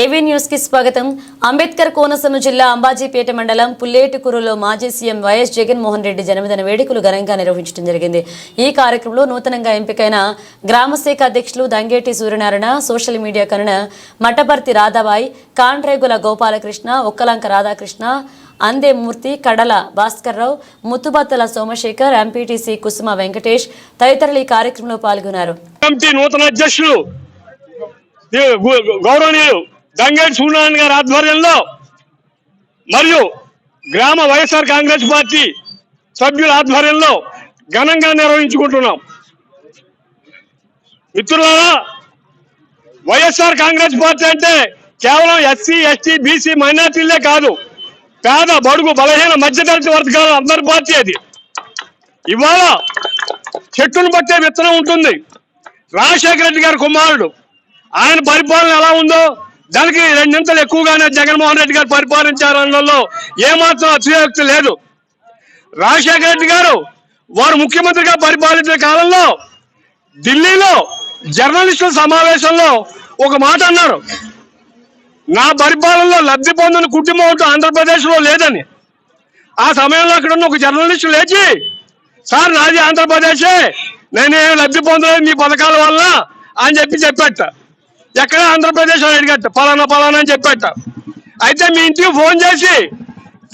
ఏవీ న్యూస్కి స్వాగతం. అంబేద్కర్ కోనసీమ జిల్లా అంబాజీపేట మండలం పుల్లేటుకూరులో మాజీ సీఎం వైఎస్ జగన్మోహన్ రెడ్డి జన్మదిన వేడుకలు ఘనంగా నిర్వహించడం జరిగింది. ఈ కార్యక్రమంలో నూతనంగా ఎంపికైన గ్రామశాఖ అధ్యక్షులు దంగేటి సూర్యనారాయణ సోషల్ మీడియా కనున మఠపర్తి రాధాబాయి కాండ్రేగుల గోపాలకృష్ణ ఒక్కలంక రాధాకృష్ణ అందే మూర్తి కడల భాస్కర్రావు ముత్తుబత్తల సోమశేఖర్ ఎంపీటీసీ కుసుమ వెంకటేష్ తదితరులు ఈ కార్యక్రమంలో పాల్గొన్నారు. గౌరవనీయులు దంగేటి సూర్యనారాయణ గారి ఆధ్వర్యంలో మరియు గ్రామ వైఎస్ఆర్ కాంగ్రెస్ పార్టీ సభ్యుల ఆధ్వర్యంలో ఘనంగా నిర్వహించుకుంటున్నాం. మిత్రులారా వైఎస్ఆర్ కాంగ్రెస్ పార్టీ అంటే కేవలం ఎస్సీ ఎస్టీ బీసీ మైనార్టీలే కాదు పేద బడుగు బలహీన మధ్యతరగతి వర్గాల అందరి పార్టీ అది. ఇవాళ చెట్టును బట్టే విత్తనం ఉంటుంది. రాజశేఖర రెడ్డి గారి కుమారుడు ఆయన పరిపాలన ఎలా ఉందో దానికి రెండింతలు ఎక్కువగానే జగన్మోహన్ రెడ్డి గారు పరిపాలించారు అందులో ఏమాత్రం అతిశయోక్తి లేదు. రాజశేఖర రెడ్డి గారు వారు ముఖ్యమంత్రిగా పరిపాలించిన కాలంలో ఢిల్లీలో జర్నలిస్టుల సమావేశంలో ఒక మాట అన్నారు. నా పరిపాలనలో లబ్ధి పొందిన కుటుంబం అంటూ ఆంధ్రప్రదేశ్లో లేదని. ఆ సమయంలో అక్కడ ఉన్న ఒక జర్నలిస్టు లేచి సార్ నాది ఆంధ్రప్రదేశే నేనేం లబ్ధి పొందలేదు మీ పథకాల వల్ల అని చెప్పి చెప్పాట. ఎక్కడ ఆంధ్రప్రదేశ్ అడిగట్ట అడిగట పలానా పలానా అని చెప్పట. అయితే మీ ఇంటికి ఫోన్ చేసి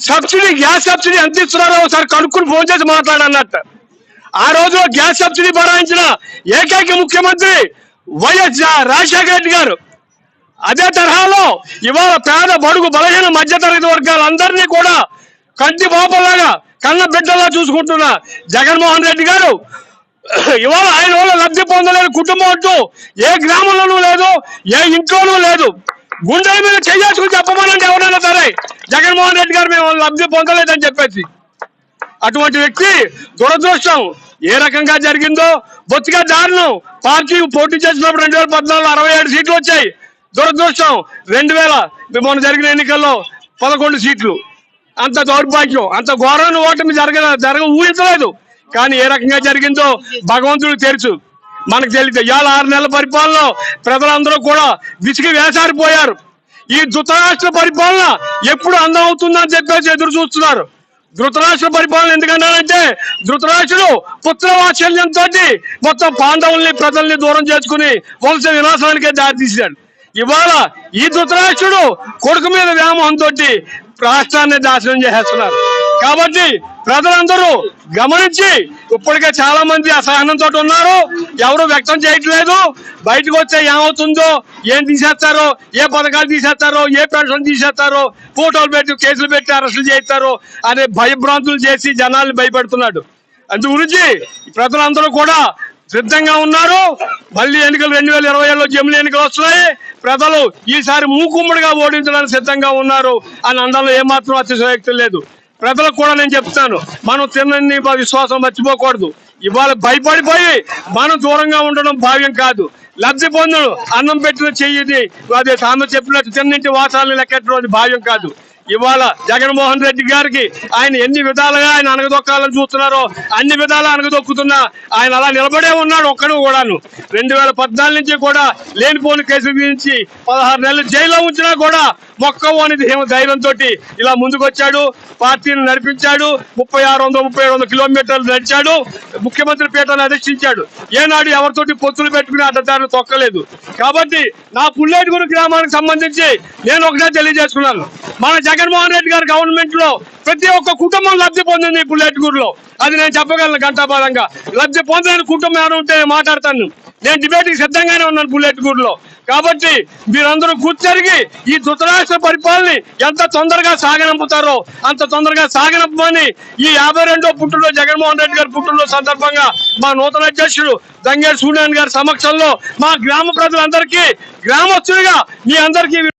సబ్సిడీ గ్యాస్ సబ్సిడీ ఎంత ఇస్తున్నారో ఒకసారి కనుక్కుని ఫోన్ చేసి మాట్లాడన్నట్ట ఆ రోజు గ్యాస్ సబ్సిడీ భరాయించిన ఏకైక ముఖ్యమంత్రి వైఎస్ రాజశేఖర రెడ్డి గారు. అదే తరహాలో ఇవాళ పేద బడుగు బలహీన మధ్యతరగతి వర్గాలందరినీ కూడా కంటి బాపలాగా కన్న బిడ్డలా చూసుకుంటున్న జగన్మోహన్ రెడ్డి గారు ఇవాళ ఆయన వల్ల లబ్ధి పొందలేని కుటుంబం అంటూ ఏ గ్రామంలోనూ లేదు ఏ ఇంట్లోనూ లేదు. గుండెల మీద చేసుకుని చెప్పమనండి ఎవరైనా సరే. జగన్మోహన్ రెడ్డి గారు మేము లబ్ధి పొందలేదని చెప్పేసి. అటువంటి వ్యక్తి దురదృష్టం. ఏ రకంగా జరిగిందో బొత్తిగా దారుణం. పార్టీ పోటీ చేసినప్పుడు రెండు వేల పద్నాలుగులో అరవై ఏడు సీట్లు వచ్చాయి. దురదృష్టం. రెండు వేల మొన్న జరిగిన ఎన్నికల్లో పదకొండు సీట్లు. అంత దౌర్భాగ్యం అంత ఘోరమైన ఓటమి జరగ జరగ ఊహించలేదు. కానీ ఏ రకంగా జరిగిందో భగవంతుడు తెలుసు మనకు తెలియదు. ఇవాళ ఆరు నెలల పరిపాలనలో ప్రజలందరూ కూడా విసిగి వేసారిపోయారు. ఈ ధృతరాష్ట్ర పరిపాలన ఎప్పుడు అందం అవుతుందని చెప్పేసి ఎదురు చూస్తున్నారు. ధృతరాష్ట్ర పరిపాలన ఎందుకన్నానంటే ధృతరాష్ట్రుడు పుత్ర వాత్సల్యంతో మొత్తం పాండవుల్ని ప్రజల్ని దూరం చేసుకుని వంశ వినాశనానికే దారితీశాడు ఇవాళ ఈ ధృతరాష్ట్రుడు కొడుకు మీద వ్యామోహంతో రాష్ట్రాన్ని నాశనం చేసేస్తున్నారు. కాబట్టి ప్రజలందరూ గమనించి ఇప్పటికే చాలా మంది అసహనంతో ఉన్నారు. ఎవరు వ్యక్తం చేయట్లేదు. బయటకు వచ్చే ఏమవుతుందో ఏం తీసేస్తారో ఏ పథకాలు తీసేస్తారో ఏ పెన్షన్ తీసేస్తారో ఫోటోలు పెట్టి కేసులు పెట్టి అరెస్టులు చేస్తారో అనే భయభ్రాంతులు చేసి జనాల్ని భయపెడుతున్నాడు. అందు గురించి ప్రజలందరూ కూడా సిద్ధంగా ఉన్నారు. మళ్ళీ ఎన్నికలు రెండు వేల ఇరవై ఏడులో జమిలీ ఎన్నికలు వస్తున్నాయి. ప్రజలు ఈసారి మూకుమ్మడిగా ఓడించడానికి సిద్ధంగా ఉన్నారు అని అనడంలో ఏమాత్రం అతిశయోక్తి లేదు. ప్రజలకు కూడా నేను చెప్తాను మనం తిన్నని విశ్వాసం మర్చిపోకూడదు. ఇవాళ భయపడిపోయి మనం దూరంగా ఉండడం భావ్యం కాదు. లబ్ధి పొందడం అన్నం పెట్టిన చెయ్యిది అదే తాను చెప్పినట్టు తిన్నింటి వాసాలను లెక్కెట్టడం అది భావ్యం కాదు. ఇవాళ జగన్మోహన్ రెడ్డి గారికి ఆయన ఎన్ని విధాలుగా ఆయన అనగదొక్కాలని చూస్తున్నారో అన్ని విధాలు అనగదొక్కుతున్నా ఆయన అలా నిలబడే ఉన్నాడు ఒక్కడు కూడాను. రెండు వేల పద్నాలుగు నుంచి కూడా లేనిపోని కేసుల గురించి పదహారు నెలలు జైల్లో ఉంచినా కూడా మొక్కవోని ధైర్యంతో ఇలా ముందుకొచ్చాడు. పార్టీని నడిపించాడు. ముప్పై ఆరు వందల ముప్పై ఏడు వందల కిలోమీటర్లు నడిచాడు. ముఖ్యమంత్రి పీఠాన్ని అధిష్ఠించాడు. ఏనాడు ఎవరితోటి పొత్తులు పెట్టుకుని అడ్డదారిని తొక్కలేదు. కాబట్టి నా పుల్లేటిగూరు గ్రామానికి సంబంధించి నేను ఒకటే తెలియజేసుకున్నాను. మన జగన్మోహన్ రెడ్డి గారి గవర్నమెంట్లో ప్రతి ఒక్క కుటుంబం లబ్ధి పొందింది పుల్లేటిగూరులో అది నేను చెప్పగలను గంటాపాదంగా లబ్ధి పొందని కుటుంబం ఎవరు ఉంటే మాట్లాడతాను. నేను డిబేట్కి సిద్ధంగానే ఉన్నాను బుల్లెట్గూరులో కాబట్టి మీరందరూ గుర్తెరిగి ఈ ధృతరాష్ట్ర పరిపాలన ఎంత తొందరగా సాగనంపుతారో అంత తొందరగా సాగనంపమని ఈ యాభై రెండో పుట్టినరోజు జగన్మోహన్ రెడ్డి గారి పుట్టినరోజు సందర్భంగా మా నూతన అధ్యక్షుడు దంగేరు సూర్యనారాయణ గారి సమక్షంలో మా గ్రామ ప్రజలందరికీ గ్రామస్తులుగా మీ అందరికీ